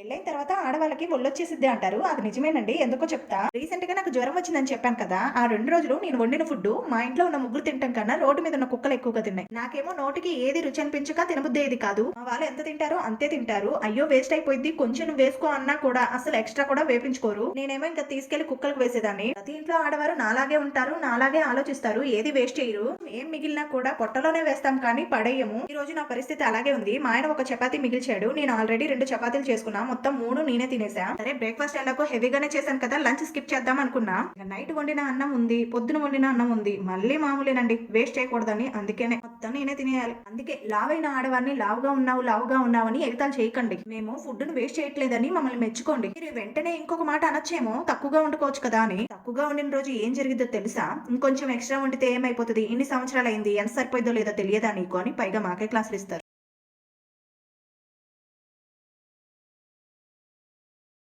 పెళ్ళైన తర్వాత ఆడవాళ్ళకి ఒళ్ళొచ్చేసిద్ది అంటారు. అది నిజమేనండి. ఎందుకో చెప్తా. రీసెంట్గా నాకు జ్వరం వచ్చిందని చెప్పాను కదా. ఆ రెండు రోజులు నేను వండిన ఫుడ్ మా ఇంట్లో ఉన్న ముగ్గురు తింటాం కన్నా రోడ్డు మీద ఉన్న కుక్కలు ఎక్కువగా తిన్నాయి. నాకేమో నోటికి ఏది రుచి అనిపించక తినబుద్దేది కాదు. మా వాళ్ళు ఎంత తింటారో అంతే తింటారు. అయ్యో వేస్ట్ అయిపోయింది కొంచెం వేసుకో అన్నా కూడా అసలు ఎక్స్ట్రా కూడా వేపించుకోరు. నేనేమో ఇంకా తీసుకెళ్ళి కుక్కలకు వేసేదాన్ని. ప్రతి ఇంట్లో ఆడవారు నాలాగే ఉంటారు నాలాగే ఆలోచిస్తారు. ఏది వేస్ట్ చేయరు. ఏం మిగిలినా కూడా పొట్టలోనే వేస్తాం కానీ పడేయము. ఈ రోజు నా పరిస్థితి అలాగే ఉంది. మా ఆయన ఒక చపాతీ మిగిల్చాడు. నేను ఆల్రెడీ రెండు చపాతీలు చేసుకున్నాను మొత్తం మూడు నేనే తినేసా. సరే బ్రేక్ఫాస్ట్ ఎలాగో హెవీగానే చేశాను కదా లంచ్ స్కిప్ చేద్దాం అనుకున్నా. నైట్ వండిన అన్నం ఉంది పొద్దున వండిన అన్నం ఉంది. మళ్ళీ మామూలేనండి వేస్ట్ చేయకూడదని. అందుకేనే మొత్తం నేనే తినేయాలి. అందుకే లావైన ఆడవారిని లావుగా ఉన్నావు లావుగా ఉన్నావని ఎగతాలు చేయకండి. మేము ఫుడ్ను వేస్ట్ చేయట్లేదని మమ్మల్ని మెచ్చుకోండి. మీరు వెంటనే ఇంకొక మాట అనొచ్చేమో తక్కువగా వండుకోవచ్చు కదా అని. తక్కువగా వండిన రోజు ఏం జరిగిద్దో తెలుసా? ఇంకొంచెం ఎక్స్ట్రా వండితే ఏమైపోతుంది? ఇన్ని సంవత్సరాలు అయింది ఎంత సరిపోయిందో లేదో తెలియదా నీకు అని పైగా మాకే క్లాసులు ఇస్తారు.